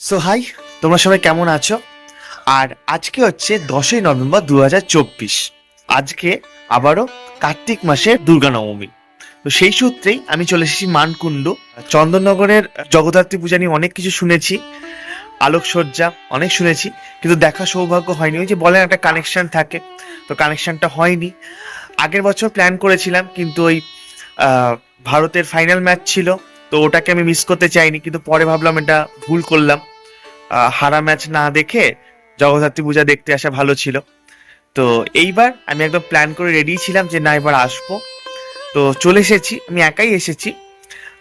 So high তোমরা সবাই কেমন আছো? আর আজকে হচ্ছে দশই নভেম্বর দু হাজার চব্বিশ। আজকে আবারও কার্তিক মাসের দুর্গা নবমী। তো সেই সূত্রেই আমি চলে এসেছি মানকুণ্ড। চন্দননগরের জগদ্ধাত্রী পূজা নিয়ে অনেক কিছু শুনেছি, আলোকসজ্জা অনেক শুনেছি, কিন্তু দেখা সৌভাগ্য হয়নি। ওই যে বলেন একটা কানেকশন থাকে। তো কানেকশনটা হয়নি। আগের বছর প্ল্যান করেছিলাম, কিন্তু ওই ভারতের ফাইনাল ম্যাচ ছিল। তো ওটাকে আমি মিস করতে চাইনি, কিন্তু পরে ভাবলাম এটা ভুল করলাম। হারা ম্যাচ না দেখে জগদ্ধাত্রী পূজা দেখতে আসা ভালো ছিল। তো এইবার আমি একদম প্ল্যান করে রেডি ছিলাম যে না, এবার আসব। তো চলে এসেছি, আমি একাই এসেছি।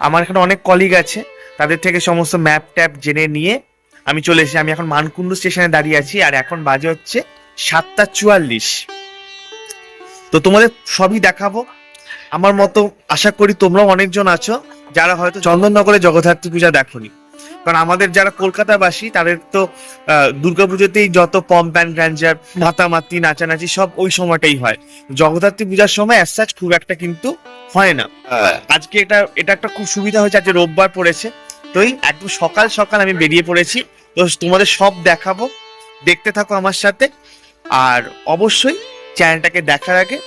আমার এখানে অনেক কলিগ আছে, তাদের থেকে সমস্ত ম্যাপ ট্যাপ জেনে নিয়ে আমি চলে এসেছি। আমি এখন মানকুণ্ড স্টেশনে দাঁড়িয়ে আছি, আর এখন বাজে হচ্ছে সাতটা চুয়াল্লিশ। তো তোমাদের সবই দেখাবো। আমার মতো আশা করি তোমরাও অনেকজন আছো যারা হয়তো চন্দননগরে জগদ্ধাত্রী পূজা দেখোনি। কারণ আমাদের যারা কলকাতাবাসী তাদের তো দুর্গাপুজোতেই যত পম্প অ্যান্ড গ্র্যান্ডার মাতামাতি নাচানাচি সব ওই সময়টাই হয়। জগদ্ধাত্রী পূজার সময় অ্যাজ সাচ খুব একটা কিন্তু হয় না। আজকে এটা এটা একটা খুব সুবিধা হয়েছে আজকে রোববার পড়েছে। তো এই একদম সকাল সকাল আমি বেরিয়ে পড়েছি। তো তোমাদের সব দেখাবো। দেখতে থাকো আমার সাথে। আর অবশ্যই চ্যানেলটাকে দেখার আগে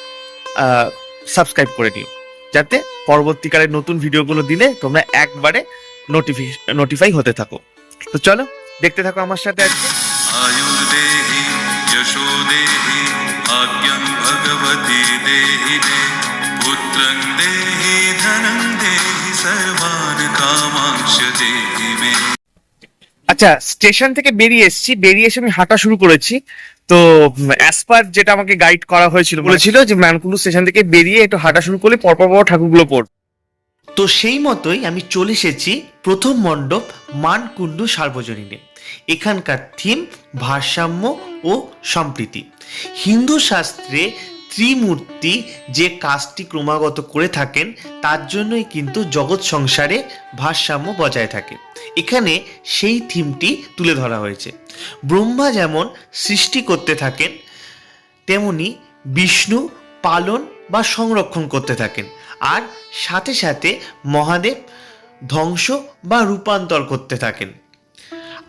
সাবস্ক্রাইব করে নিও যাতে পরবর্তীকালে নতুন ভিডিওগুলো দিলে তোমরা একবারে নোটিফাই হতে থাকো। তো চলো দেখতে থাকো আমার সাথে আজকে। আচ্ছা স্টেশন থেকে বেরিয়ে এসছি। বেরিয়ে এসে আমি হাঁটা শুরু করেছি। তো অ্যাজ পার যেটা আমাকে গাইড করা হয়েছিল বলেছিল যে ম্যানকুন্ডু স্টেশন থেকে বেরিয়ে একটু হাঁটা শুরু করলে পরপর পর ঠাকুরগুলো পড় তো সেই মতোই আমি চলে এসেছি প্রথম মণ্ডপ মানকুণ্ডু সার্বজনীনে। এখানকার থিম ভারসাম্য ও সম্প্রীতি। হিন্দু শাস্ত্রে ত্রিমূর্তি যে কাজটি ক্রমাগত করে থাকেন, তার জন্যই কিন্তু জগৎ সংসারে ভারসাম্য বজায় থাকে। এখানে সেই থিমটি তুলে ধরা হয়েছে। ব্রহ্মা যেমন সৃষ্টি করতে থাকেন, তেমনি বিষ্ণু পালন বা সংরক্ষণ করতে থাকেন। আর সাথে সাথে মহাদেব ধ্বংস বা রূপান্তর করতে থাকেন।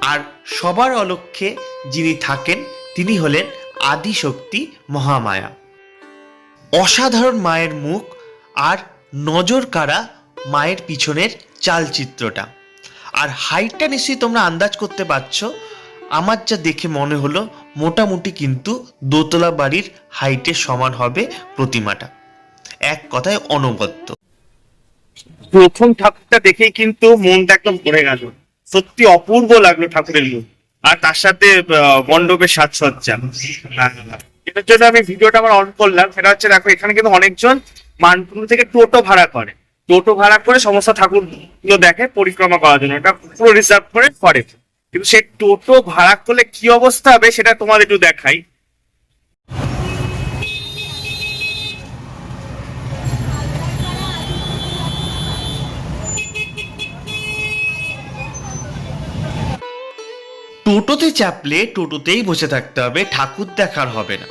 আর সবার অলক্ষ্যে যিনি থাকেন, তিনি হলেন আদিশক্তি মহামায়া। অসাধারণ মায়ের মুখ আর নজর কাড়া মায়ের পিছনের চালচিত্রটা। আর হাইটটা নিশ্চয়ই তোমরা আন্দাজ করতে পারছ। আমার যা দেখে মনে হলো, মোটামুটি কিন্তু দোতলা বাড়ির হাইটের সমান হবে প্রতিমাটা। এক কথায় অনবদ্য। প্রথম ঠাকুরটা দেখেই কিন্তু মনটা একদম ভরে গেল। সত্যি অপূর্ব লাগল ঠাকুরের মুখ। আর তার সাথে মণ্ডপের সাজসজ্জা। এটার জন্য আমি ভিডিওটা আমার অন করলাম। সেটা হচ্ছে দেখো, এখানে কিন্তু অনেকজন মানপুর থেকে টোটো ভাড়া করে। টোটো ভাড়া করে সমস্ত ঠাকুরগুলো দেখে পরিক্রমা করার জন্য। এটা পুরো রিজার্ভ করে করে। কিন্তু সেই টোটো ভাড়া করলে কি অবস্থা হবে সেটা তোমাদের একটু দেখাই। টোটোতে চাপলে টোটোতেই বসে থাকতে হবে, ঠাকুর দেখার হবে না।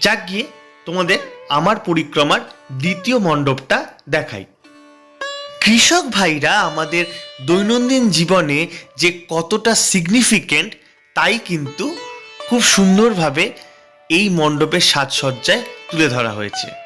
যাক গিয়ে তোমাদের আমার পরিক্রমার দ্বিতীয় মণ্ডপটা দেখাই। কৃষক ভাইরা, আমাদের দৈনন্দিন জীবনে যে কতটা সিগনিফিকেন্ট তাই কিন্তু খুব সুন্দরভাবে এই মণ্ডপের সাজসজ্জায় তুলে ধরা হয়েছে।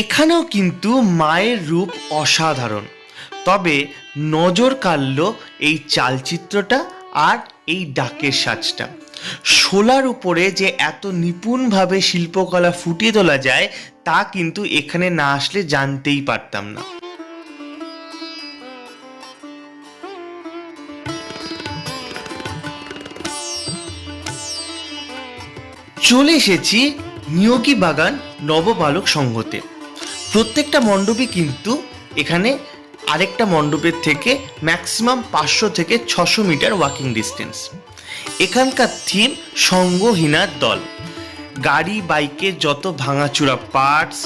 এখানেও কিন্তু মায়ের রূপ অসাধারণ। তবে নজর কাড়ল এই চালচিত্রটা আর এই ডাকের সাজটা। শোলার উপরে যে এত নিপুণভাবে শিল্পকলা ফুটিয়ে তোলা যায়, তা কিন্তু এখানে না আসলে জানতেই পারতাম না। চলে এসেছি নিয়োগী বাগান নববালক সংঘতে। প্রত্যেকটা মণ্ডপই কিন্তু এখানে আরেকটা মণ্ডপের থেকে ম্যাক্সিমাম পাঁচশো থেকে ছশো মিটার ওয়াকিং ডিস্টেন্স এখানকার থিম সঙ্গহীনার দল। গাড়ি, বাইকে যত ভাঙাচুরা পার্টস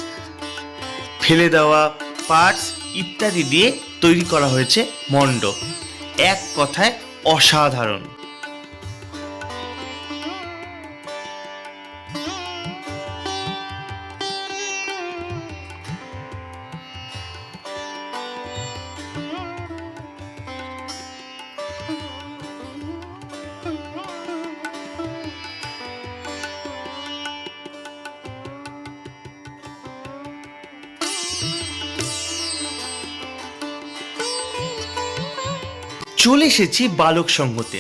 ফেলে দেওয়া পার্টস ইত্যাদি দিয়ে তৈরি করা হয়েছে মণ্ডপ। এক কথায় অসাধারণ। চলে এসেছি বালক সংঘতে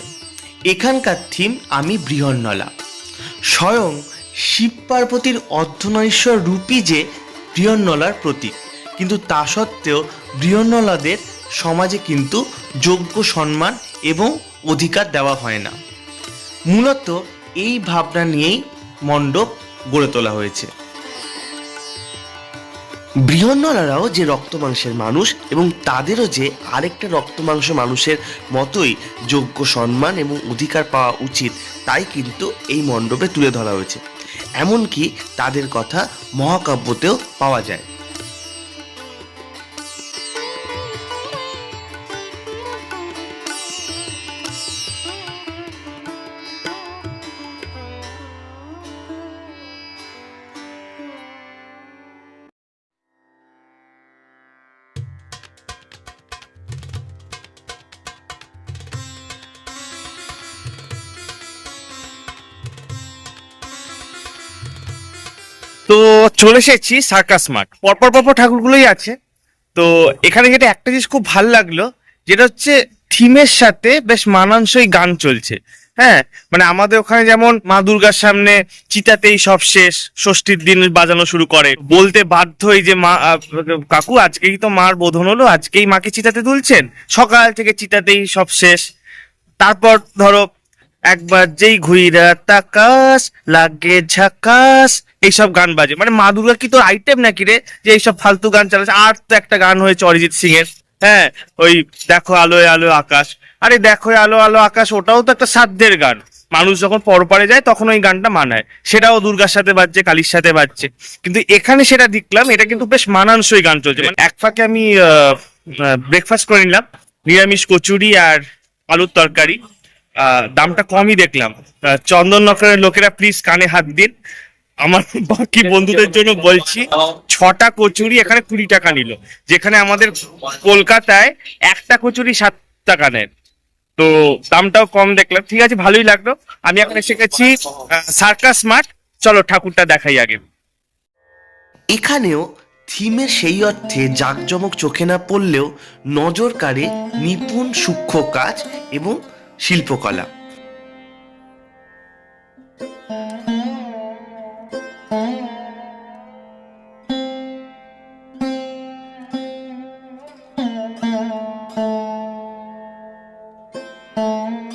এখানকার থিম আমি বৃহন্নলা। স্বয়ং শিব পার্বতীর অর্ধনৈশ্বর রূপী যে বৃহন্নলার প্রতীক। কিন্তু তা সত্ত্বেও বৃহন্নলাদের সমাজে কিন্তু যোগ্য সম্মান এবং অধিকার দেওয়া হয় না। মূলত এই ভাবনা নিয়েই মণ্ডপ গড়ে তোলা হয়েছে। বৃহন্নলারাও যে রক্ত মাংসের মানুষ এবং তাদেরও যে আরেকটা রক্ত মাংস মানুষের মতোই যোগ্য সম্মান এবং অধিকার পাওয়া উচিত, তাই কিন্তু এই মণ্ডপে তুলে ধরা হয়েছে। এমনকি তাদের কথা মহাকাব্যতেও পাওয়া যায়। চলে এসেছি সার্কাস মাঠ পরপর পরপর ঠাকুরগুলোই আছে। তো এখানে যেটা একটা জিনিস খুব ভালো লাগল, যেটা হচ্ছে থিমের সাথে বেশ মানানসই গান চলছে। হ্যাঁ মানে আমাদের ওখানে যেমন মা দুর্গার সামনে চিতাতেই সব শেষ, ষষ্ঠীর দিন বাজানো শুরু করে। বলতে বাধ্য হই যে মা কাকু, আজকেই তো মার বোধন হলো, আজকেই মাকে চিতাতে তুলছেন। সকাল থেকে চিতাতেই সব শেষ। তারপর ধরো একবার যেই ঘুইরা তাকাস, লাগে ঝাকাস, এইসব গান বাজে। মানে মা দুর্গা কি তোর আইটেম নাকি রে? যে এইসব ফালতু গান চালাচ্ছে আর তো একটা গান হয়েছে অরিজিৎ সিং এর হ্যাঁ ওই দেখো আলোয় আলো আকাশ। আরে দেখো আলো আলো আকাশ, ওটাও তো একটা সাধ্যের গান। মানুষ যখন পরপারে যায়, তখন ওই গানটা মানায়। সেটাও দুর্গার সাথে বাজছে, কালীর সাথে বাজছে। কিন্তু এখানে সেটা দেখলাম, এটা কিন্তু বেশ মানানসই গান চলছে। মানে এক ফাঁকে আমি ব্রেকফাস্ট করে নিলাম। নিরামিষ কচুরি আর আলুর তরকারি। দামটা কমই দেখলাম। আহ, চন্দননগরের লোকেরা প্লিজ কানে হাত দিন। আমার বাকি বন্ধুদের জন্য বলছি ছটা কচুরি এখানে কুড়ি টাকা নিল। যেখানে আমাদের কলকাতায় একটা কচুরি সাত টাকা নেয়। তো দামটাও কম দেখলাম। ঠিক আছে ভালোই লাগল। আমি এখন এসে গেছি সার্কাস মাঠ। চলো ঠাকুরটা দেখাই আগে। এখানেও থিমের সেই অর্থে জাঁকজমক চোখে না পড়লেও নজর কাড়ে নিপুণ সূক্ষ্ম কাজ এবং শিল্পকলা। এক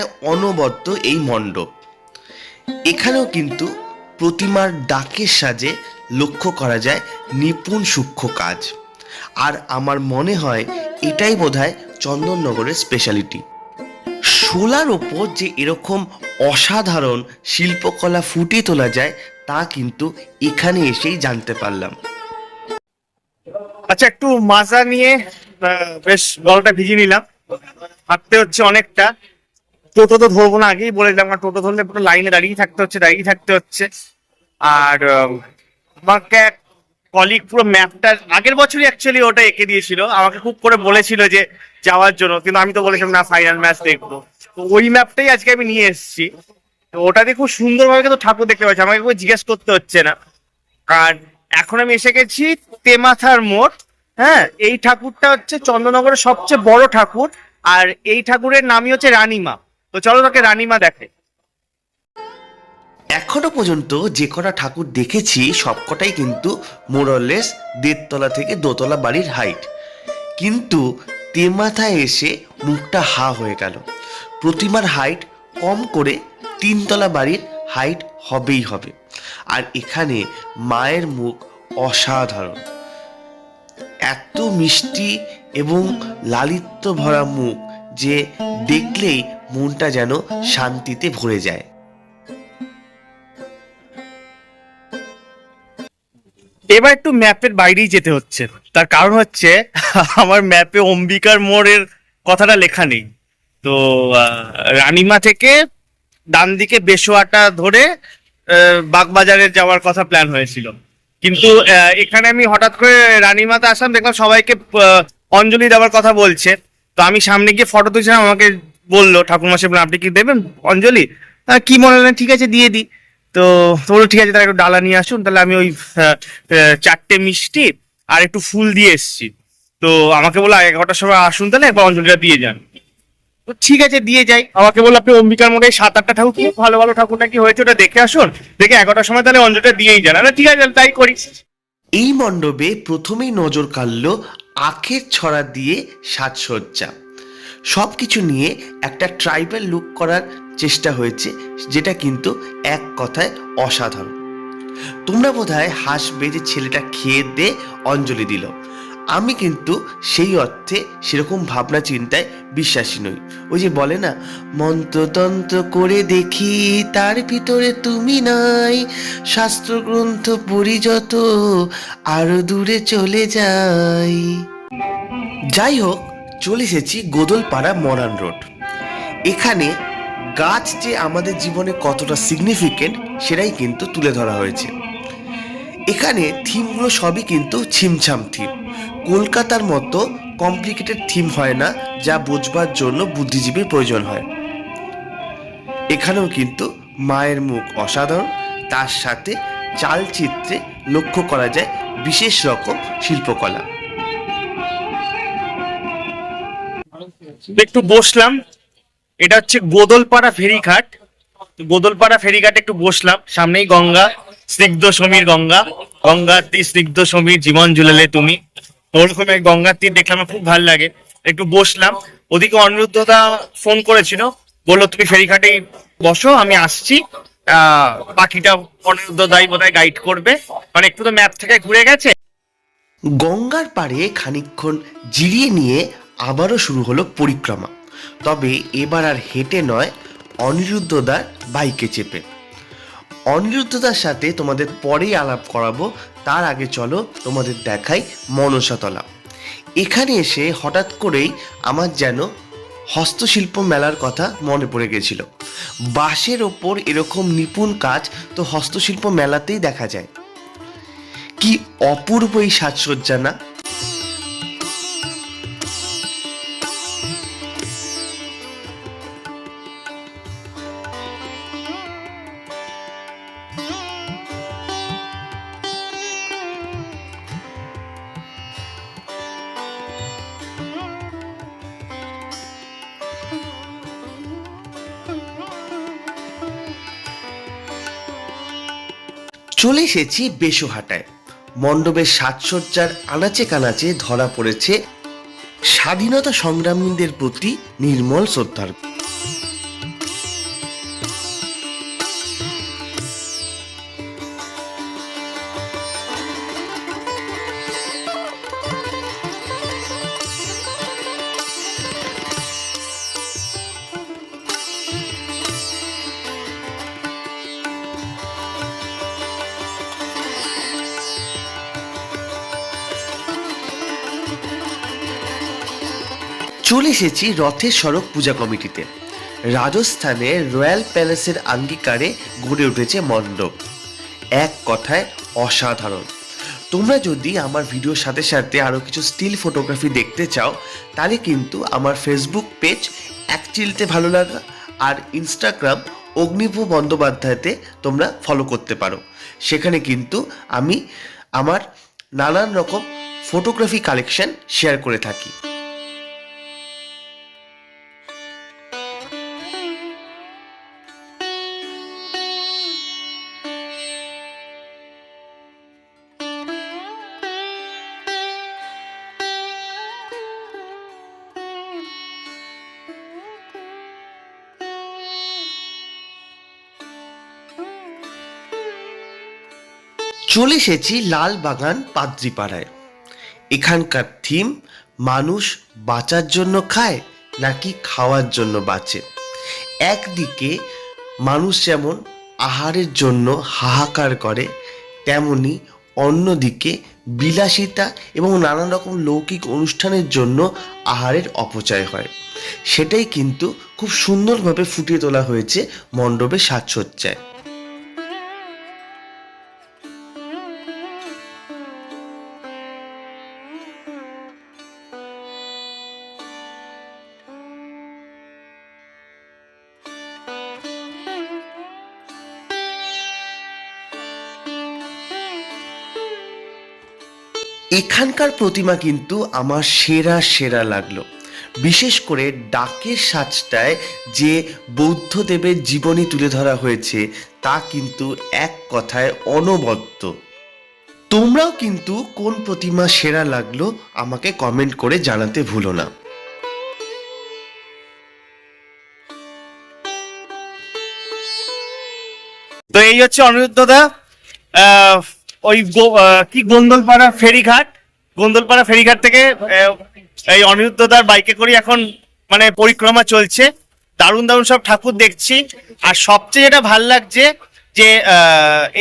কথায় অনবদ্য এই মণ্ডপ। এখানেও কিন্তু প্রতিমার ডাকের সাজে লক্ষ্য করা যায় নিপুণ সূক্ষ্ম কাজ। আর আমার মনে হয় এটাই বোধহয় চন্দননগরের স্পেশালিটি শোলার ওপর যে এরকম অসাধারণ শিল্পকলা ফুটিয়ে তোলা যায়, তা কিন্তু এখানে এসেই জানতে পারলাম। আচ্ছা একটু মাজা নিয়ে বেশ গলাটা ভিজিয়ে নিলাম। হাঁটতে হচ্ছে অনেকটা। টোটো তো ধরবো না, আগেই বলে দিলাম, কারণ টোটো ধরলে পুরো লাইনে দাঁড়িয়ে থাকতে হচ্ছে, দাঁড়িয়ে থাকতে হচ্ছে। আর আমাকে এক কলিগ পুরো ম্যাপটা আগের বছরই অ্যাকচুয়ালি ওটা এঁকে দিয়েছিল, আমাকে খুব করে বলেছিল যে যাওয়ার জন্য, কিন্তু আমি তো বলেছিলাম, না ফাইনাল ম্যাচ দেখব। তো ওই ম্যাপটাই আজকে আমি নিয়ে এসেছি। তো ওটাতে খুব সুন্দরভাবে কিন্তু ঠাকুর দেখতে পাচ্ছি, আমাকে কেউ জিজ্ঞেস করতে হচ্ছে না। আর এখন আমি এসে গেছি তেমাথার মোড় হ্যাঁ? এই ঠাকুরটা হচ্ছে চন্দ্রনগরের সবচেয়ে বড় ঠাকুর, আর এই ঠাকুরের নামই হচ্ছে রানীমা। তো চলো তাকে রানীমা দেখে। এখনও পর্যন্ত যে কটা ঠাকুর দেখেছি, সবকটাই কিন্তু মোরলেস দেড়তলা থেকে দোতলা বাড়ির হাইট কিন্তু তেমাথায় এসে মুখটা হা হয়ে গেল। প্রতিমার হাইট কম করে তিনতলা বাড়ির হাইট হবেই হবে। আর এখানে মায়ের মুখ অসাধারণ। এত মিষ্টি এবং লালিত্য ভরা মুখ যে দেখলেই মনটা যেন শান্তিতে ভরে যায়। এবার একটু ম্যাপের বাইরেই যেতে হচ্ছে। তার কারণ হচ্ছে, আমার ম্যাপে অম্বিকার মোড়ের কথাটা লেখা নেই। তো রানীমা থেকে ডান দিকে বেশোয়াটা ধরে বাগবাজারে যাওয়ার কথা প্ল্যান হয়েছিল। কিন্তু এখানে আমি হঠাৎ করে রানীমাতে আসলাম, দেখলাম সবাইকে অঞ্জলি দেওয়ার কথা বলছে। তো আমি সামনে গিয়ে ফটো তুলছিলাম, আমাকে বলল, ঠাকুরমা সাহেব আপনি কি দেবেন? অঞ্জলি? কি মনে হলেন ঠিক আছে, দিয়ে দিই। তো তো ঠিক আছে, তাহলে একটু ডালা নিয়ে আসুন, তাহলে আমি ওই চারটে মিষ্টি আর একটু ফুল দিয়ে এসেছি। তো আমাকে বলল এগারোটার সময় আসুন তাহলে, একবার অঞ্জলিটা দিয়ে যান। তো ঠিক আছে, দিয়ে যাই। আমাকে বলল, আপনি অম্বিকার মোড়ে সাত আটটা ঠাকুর খুব ভালো ভালো ঠাকুর নাকি হয়েছে, ওটা দেখে আসুন। দেখে এগারোটার সময় তাহলে অঞ্জলিটা দিয়েই যান। আরে ঠিক আছে তাই করি। এই মণ্ডপে প্রথমেই নজর কাড়ল আখের ছড়া দিয়ে সাজসজ্জা। সব কিছু নিয়ে একটা ট্রাইবাল লুক করার চেষ্টা হয়েছে, যেটা কিন্তু এক কথায় অসাধারণ। তোমরা বোধহয় হাসবে যে ছেলেটা খেয়ে দে অঞ্জলি দিল। আমি কিন্তু সেই অর্থে সেরকম ভাবনা চিন্তায় বিশ্বাসী নই। ওই যে বলে না, মন্ত্রতন্ত্র করে দেখি তার ভিতরে তুমি নাই। শাস্ত্রগ্রন্থ পড়ি যত, আরও দূরে চলে যাই। যাই হোক চলে এসেছি গোদলপাড়া মরান রোড। এখানে গাছ যে আমাদের জীবনে কতটা সিগনিফিকেন্ট সেটাই কিন্তু তুলে ধরা হয়েছে। এখানে থিমগুলো সবই কিন্তু ছিমছাম থিম। কলকাতার মতো কমপ্লিকেটেড থিম হয় না, যা বোঝবার জন্য বুদ্ধিজীবীর প্রয়োজন হয়। এখানেও কিন্তু মায়ের মুখ অসাধারণ, তার সাথে চালচিত্রে লক্ষ্য করা যায় বিশেষ রকম শিল্পকলা। একটু বসলাম। এটা হচ্ছে গোদলপাড়া ফেরিঘাট। গোদলপাড়া ফেরিঘাটে একটু বসলাম। সামনেই গঙ্গা, স্নিগ্ধ সমীর গঙ্গা। গঙ্গার তীর স্নিগ্ধ সমীর, জীবন জুলেলে তুমি। ওরকম এক গঙ্গার তীর দেখলাম খুব ভালো লাগে। একটু বসলাম। ওদিকে অনিরুদ্ধদা ফোন করেছিল। বলল, তুমি ফেরিঘাটেই বসো, আমি আসছি। বাকিটা অনিরুদ্ধদাই বোধহয় গাইড করবে। মানে একটু তো ম্যাপ থেকে ঘুরে গেছে। গঙ্গার পাড়ে খানিকক্ষণ জিরিয়ে নিয়ে আবারও শুরু হলো পরিক্রমা। তবে এবার আর হেঁটে নয় অনিরুদ্ধদার বাইকে চেপে। অনিরুদ্ধদার সাথে তোমাদের পরেই আলাপ করাবো, তার আগে চলো তোমাদের দেখাই মনসাতলা। এখানে এসে হঠাৎ করেই আমার যেন হস্তশিল্প মেলার কথা মনে পড়ে গেছিল। বাঁশের ওপর এরকম নিপুণ কাজ তো হস্তশিল্প মেলাতেই দেখা যায়। কি অপূর্ব এই সাজসজ্জা না? চলে এসেছি বেশুহাটায় মণ্ডপের সাজসজ্জার আনাচে কানাচে ধরা পড়েছে স্বাধীনতা সংগ্রামীদের প্রতি নির্মল শ্রদ্ধার। চলে এসেছি রথের সড়ক পূজা কমিটিতে। রাজস্থানে রয়্যাল প্যালেসের আঙ্গীকারে গড়ে উঠেছে মণ্ডপ। এক কথায় অসাধারণ। তোমরা যদি আমার ভিডিওর সাথে সাথে আরও কিছু স্টিল ফটোগ্রাফি দেখতে চাও, তাহলে কিন্তু আমার ফেসবুক পেজ এক চিলতে ভালো লাগা আর ইনস্টাগ্রাম অগ্নিভূ বন্দ্যোপাধ্যায়তে তোমরা ফলো করতে পারো। সেখানে কিন্তু আমি আমার নানান রকম ফটোগ্রাফি কালেকশন শেয়ার করে থাকি। চলে এসেছি লাল বাগান পাদ্রিপাড়ায়। এখানকার থিম মানুষ বাঁচার জন্য খায় নাকি খাওয়ার জন্য বাঁচে। একদিকে মানুষ যেমন আহারের জন্য হাহাকার করে, তেমনি অন্যদিকে বিলাসিতা এবং নানান রকম লৌকিক অনুষ্ঠানের জন্য আহারের অপচয় হয়। সেটাই কিন্তু খুব সুন্দরভাবে ফুটিয়ে তোলা হয়েছে মণ্ডপের সাজসজ্জায়। এখানকার প্রতিমা কিন্তু আমার সেরা সেরা লাগল। বিশেষ করে ডাকের সাজটায় যে বৌদ্ধদেবের জীবনী তুলে ধরা হয়েছে তা কিন্তু এক কথায় অনবদ্য। তোমরাও কিন্তু কোন প্রতিমা সেরা লাগল আমাকে কমেন্ট করে জানাতে ভুলো না। তো এই হচ্ছে অনিরুদ্ধদা আহ, ওই কি গোন্দলপাড়া ফেরিঘাট? গোন্দলপাড়া ফেরিঘাট থেকে এই অনিরুদ্ধদার বাইকে করে এখন মানে পরিক্রমা চলছে। দারুণ দারুণ সব ঠাকুর দেখছি। আর সবচেয়ে যেটা ভালো লাগছে যে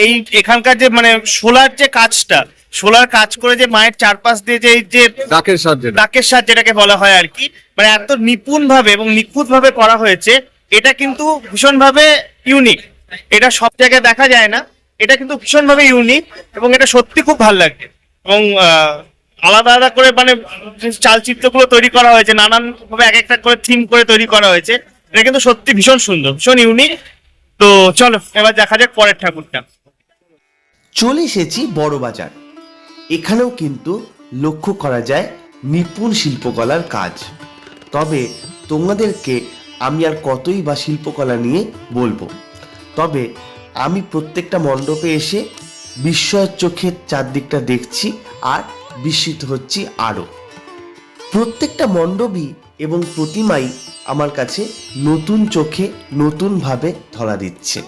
এই এখানকার যে মানে সোলার যে কাজটা সোলার কাজ করে যে মায়ের চারপাশ দিয়ে যে এই যে ডাকের সাহায্যে ডাকের সাজ যেটাকে বলা হয় আর কি মানে এত নিপুণ ভাবে এবং নিখুঁত ভাবে করা হয়েছে এটা কিন্তু ভীষণ ভাবে ইউনিক এটা সব জায়গায় দেখা যায় না। এটা কিন্তু ভীষণ ভাবে ইউনিক এবং এটা সত্যি খুব ভালো লাগে। এবং আলাদা আলাদা করে মানে চালচিত্রগুলো তৈরি করা হয়েছে নানান ভাবে এক একটা করে থিম করে তৈরি করা হয়েছে। এটা কিন্তু সত্যি ভীষণ সুন্দর, ভীষণ ইউনিক তো চলো, এবার দেখা যাক পরের ঠাকুরটা। চলে এসেছি বড় বাজার এখানেও কিন্তু লক্ষ্য করা যায় নিপুণ শিল্পকলার কাজ। তবে তোমাদেরকে আমি আর কতই বা শিল্পকলা নিয়ে বলব? তবে আমি প্রত্যেকটা মণ্ডপে এসে বিস্ময়ের চোখের চারদিকটা দেখছি আর বিস্মিত হচ্ছি আরও। প্রত্যেকটা মণ্ডপই এবং প্রতিমাই আমার কাছে নতুন চোখে নতুনভাবে ধরা দিচ্ছে।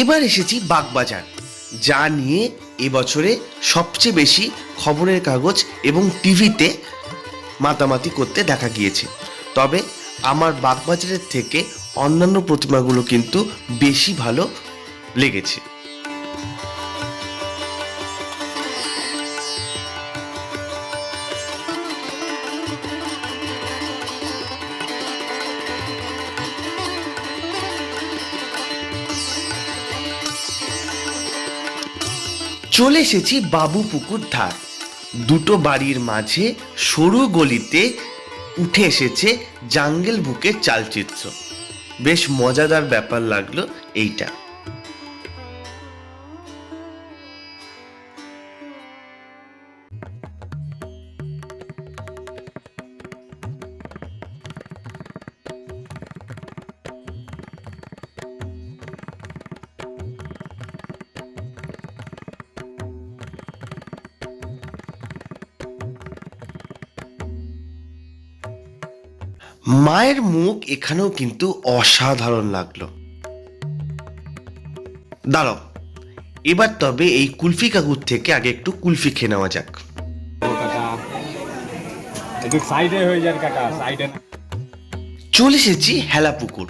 এবার এসেছি বাগবাজার, যা নিয়ে এবছরে সবচেয়ে বেশি খবরের কাগজ এবং টিভিতে মাতামাতি করতে দেখা গিয়েছে। তবে আমার বাগবাজারের থেকে অন্যান্য প্রতিমাগুলো কিন্তু বেশি ভালো লেগেছে। চলে এসেছি বাবু পুকুর ধার। দুটো বাড়ির মাঝে সরু গলিতে উঠে এসেছে জাঙ্গেল বুকের চালচিত্র। বেশ মজাদার ব্যাপার লাগল এইটা। মায়ের মুখ এখানেও কিন্তু অসাধারণ লাগল। দাঁড়াও এবার তবে এই কুলফি কাকুর থেকে আগে একটু কুলফি খেয়ে নেওয়া যাক। একটু সাইডে হয়ে যান কাকা সাইডে চলে এসেছি হেলাপুকুর।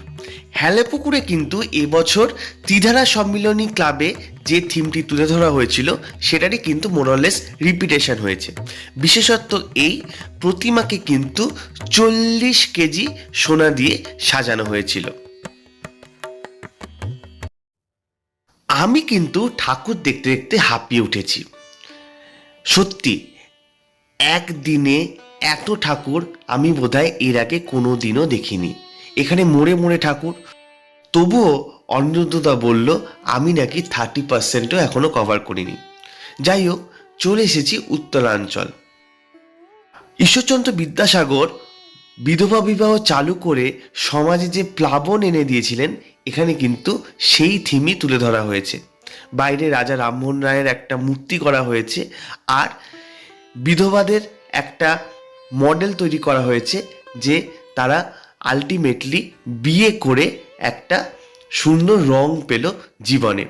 হেলাপুকুরে কিন্তু এবছর ত্রিধারা সম্মিলনী ক্লাবে যে থিমটি তুলে ধরা হয়েছিল, সেটারই কিন্তু মোরলেস রিপিটেশন হয়েছে। বিশেষত্ব এই, প্রতিমাকে কিন্তু চল্লিশ কেজি সোনা দিয়ে সাজানো হয়েছিল। আমি কিন্তু ঠাকুর দেখতে দেখতে হাঁপিয়ে উঠেছি। সত্যি, একদিনে এত ঠাকুর আমি বোধহয় এর আগে কোনো দিনও দেখিনি। এখানে মোড়ে মোড়ে ঠাকুর। তবুও অনিরুদ্ধদা বলল, আমি নাকি থার্টি পার্সেন্টও এখনও কভার করিনি। যাই হোক, চলে এসেছি উত্তরাঞ্চল। ঈশ্বরচন্দ্র বিদ্যাসাগর বিধবা বিবাহ চালু করে সমাজে যে প্লাবন এনে দিয়েছিলেন, এখানে কিন্তু সেই থিমই তুলে ধরা হয়েছে। বাইরে রাজা রামমোহন রায়ের একটা মূর্তি করা হয়েছে আর বিধবাদের একটা মডেল তৈরি করা হয়েছে যে তারা আলটিমেটলি বিয়ে করে একটা সুন্দর রং পেল জীবনে।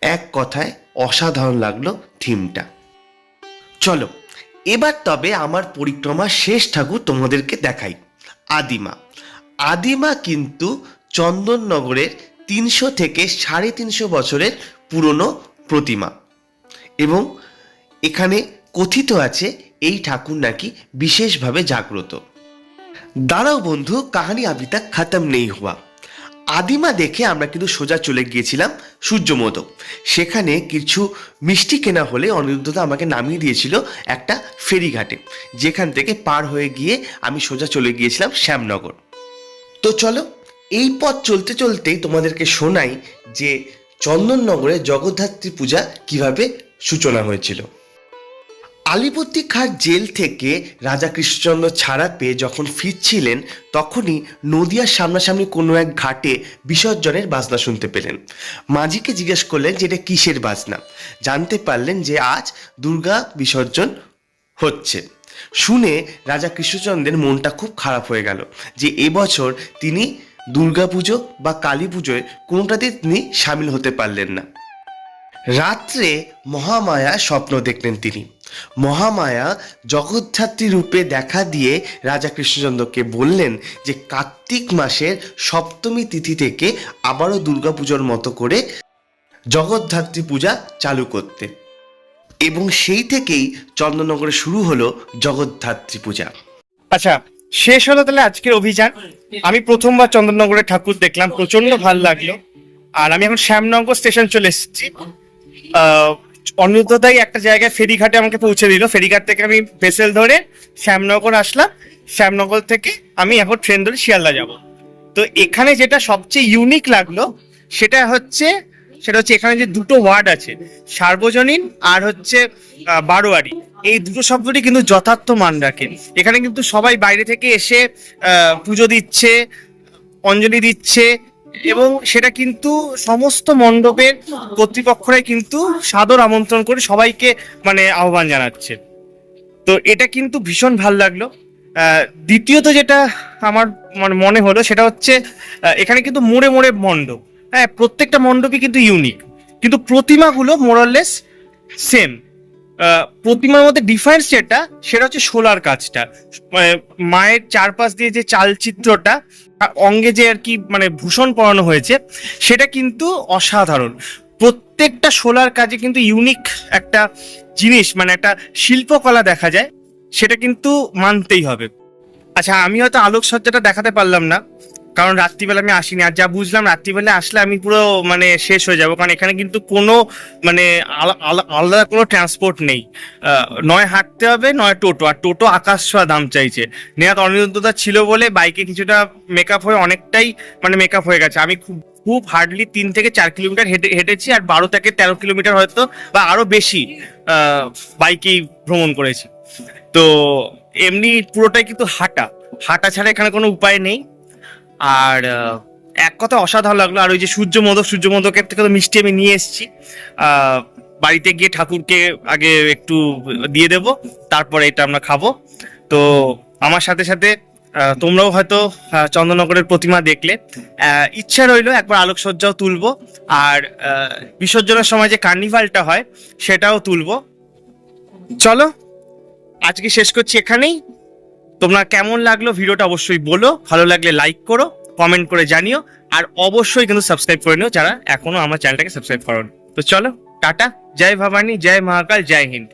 এক কথায় অসাধারণ লাগল থিমটা। চলো, এবার তবে আমার পরিক্রমার শেষ ঠাকুর তোমাদেরকে দেখাই, আদিমা। আদিমা কিন্তু চন্দননগরের তিনশো থেকে সাড়ে তিনশো বছরের পুরনো প্রতিমা। এবং এখানে কথিত আছে এই ঠাকুর নাকি বিশেষভাবে জাগ্রত। দাঁড়াও বন্ধু, কাহানি আবি তক খতম নেই হওয়া। আদিমা দেখে আমরা কিন্তু সোজা চলে গিয়েছিলাম সূর্যমোদক। সেখানে কিছু মিষ্টি কেনা হলে অনিরুদ্ধতা আমাকে নামিয়ে দিয়েছিল একটা ফেরিঘাটে, যেখান থেকে পার হয়ে গিয়ে আমি সোজা চলে গিয়েছিলাম শ্যামনগর। তো চলো, এই পথ চলতে চলতেই তোমাদেরকে শোনাই যে চন্দননগরে জগদ্ধাত্রী পূজা কীভাবে সূচনা হয়েছিল। আলিবর্দী খাঁর জেল থেকে রাজা কৃষ্ণচন্দ্র ছাড়া পেয়ে যখন ফিরছিলেন, তখনই নদিয়ার সামনাসামনি কোনো এক ঘাটে বিসর্জনের বাজনা শুনতে পেলেন। মাঝিকে জিজ্ঞেস করলেন যে এটা কিসের বাজনা? জানতে পারলেন যে আজ দুর্গা বিসর্জন হচ্ছে। শুনে রাজা কৃষ্ণচন্দ্রের মনটা খুব খারাপ হয়ে গেল যে এবছর তিনি দুর্গাপুজো বা কালী পুজোয় কোনোটাতে তিনি সামিল হতে পারলেন না। রাত্রে মহামায়া স্বপ্ন দেখলেন তিনি। মহামায়া জগদ্ধাত্রী রূপে দেখা দিয়ে রাজা কৃষ্ণচন্দ্রকে বললেন যে কার্তিক মাসের সপ্তমী তিথি থেকে আবারও দুর্গাপুজোর মতো করে জগদ্ধাত্রী পূজা চালু করতে। এবং সেই থেকেই চন্দননগরে শুরু হলো জগদ্ধাত্রী পূজা। আচ্ছা শেষ হলো তাহলে আজকের অভিযান। আমি প্রথমবার চন্দননগরের ঠাকুর দেখলাম প্রচণ্ড ভালো লাগল। আর আমি এখন শ্যামনগর স্টেশন চলে এসেছি। অনিরুদ্ধদাই একটা জায়গায় ফেরিঘাটে আমাকে পৌঁছে দিল। ফেরিঘাট থেকে আমি ভেসেল ধরে শ্যামনগর আসলাম। শ্যামনগর থেকে আমি এখন ট্রেন ধরে শিয়ালদা যাব। তো এখানে যেটা সবচেয়ে ইউনিক লাগল, সেটা হচ্ছে সেটা হচ্ছে এখানে যে দুটো ওয়ার্ড আছে, সার্বজনীন আর হচ্ছে বারোয়ারি। এই দুটো শব্দটি কিন্তু যথার্থ মান রাখে। এখানে কিন্তু সবাই বাইরে থেকে এসে পুজো দিচ্ছে, অঞ্জলি দিচ্ছে এবং সেটা কিন্তু সমস্ত মণ্ডপের কর্তৃপক্ষরাই কিন্তু সাদর আমন্ত্রণ করে সবাইকে মানে আহ্বান জানাচ্ছে। তো এটা কিন্তু ভীষণ ভালো লাগল। দ্বিতীয়ত যেটা আমার মানে মনে হলো, সেটা হচ্ছে এখানে কিন্তু মোড়ে মোড়ে মণ্ডপ। হ্যাঁ প্রত্যেকটা মণ্ডপই কিন্তু ইউনিক কিন্তু প্রতিমাগুলো মোরাললেস সেম প্রতিমার মধ্যে ডিফারেন্স যেটা, সেটা হচ্ছে সোলার কাজটা। মানে মায়ের চারপাশ দিয়ে যে চালচিত্রটা অঙ্গে যে আর কি মানে ভূষণ পরানো হয়েছে, সেটা কিন্তু অসাধারণ। প্রত্যেকটা সোলার কাজে কিন্তু ইউনিক একটা জিনিস মানে একটা শিল্পকলা দেখা যায়, সেটা কিন্তু মানতেই হবে। আচ্ছা আমি হয়তো আলোকসজ্জাটা দেখাতে পারলাম না। কারণ রাত্রিবেলা আমি আসিনি। আর যা বুঝলাম, রাত্রিবেলা আসলে আমি পুরো মানে শেষ হয়ে যাব। কারণ এখানে কিন্তু কোনো মানে আলা- আলা- আলাদা কোনো ট্রান্সপোর্ট নেই। নয় হাঁটতে হবে, নয় টোটো। আর টোটো আকাশ ছোঁয়া দাম চাইছে। নেহাত অনিরুদ্ধতা ছিল বলে বাইকে কিছুটা মেকআপ হয়ে অনেকটাই মানে মেকআপ হয়ে গেছে। আমি খুব খুব হার্ডলি তিন থেকে চার কিলোমিটার হেঁটে, হেঁটেছি। আর বারো থেকে তেরো কিলোমিটার হয়তো বা আরও বেশি বাইকেই ভ্রমণ করেছি। তো, এমনি পুরোটাই কিন্তু হাঁটা। হাঁটা ছাড়া এখানে কোনো উপায় নেই। আর এক কথা অসাধারণ লাগল আর ওই যে সূর্য মোদক সূর্য মোদকের থেকে তো মিষ্টি আমি নিয়ে এসেছি। বাড়িতে গিয়ে ঠাকুরকে আগে একটু দিয়ে দেব তারপরে এটা আমরা খাব। তো আমার সাথে সাথে তোমরাও হয়তো আহ, চন্দননগরের প্রতিমা দেখলে। ইচ্ছা রইল একবার আলোকসজ্জাও তুলবো আর বিসর্জনের সময় যে কার্নিভালটা হয় সেটাও তুলবো। চলো আজকে শেষ করছি এখানেই। তোমরা কেমন লাগল ভিডিওটা অবশ্যই বলো। ভালো লাগলে লাইক করো কমেন্ট করে জানিও, আর অবশ্যই কিন্তু সাবস্ক্রাইব করে নিও যারা এখনও আমার চ্যানেলটাকে সাবস্ক্রাইব করো তো চলো, টাটা, জয় ভবানী, জয় মহাকাল, জয় হিন্দ।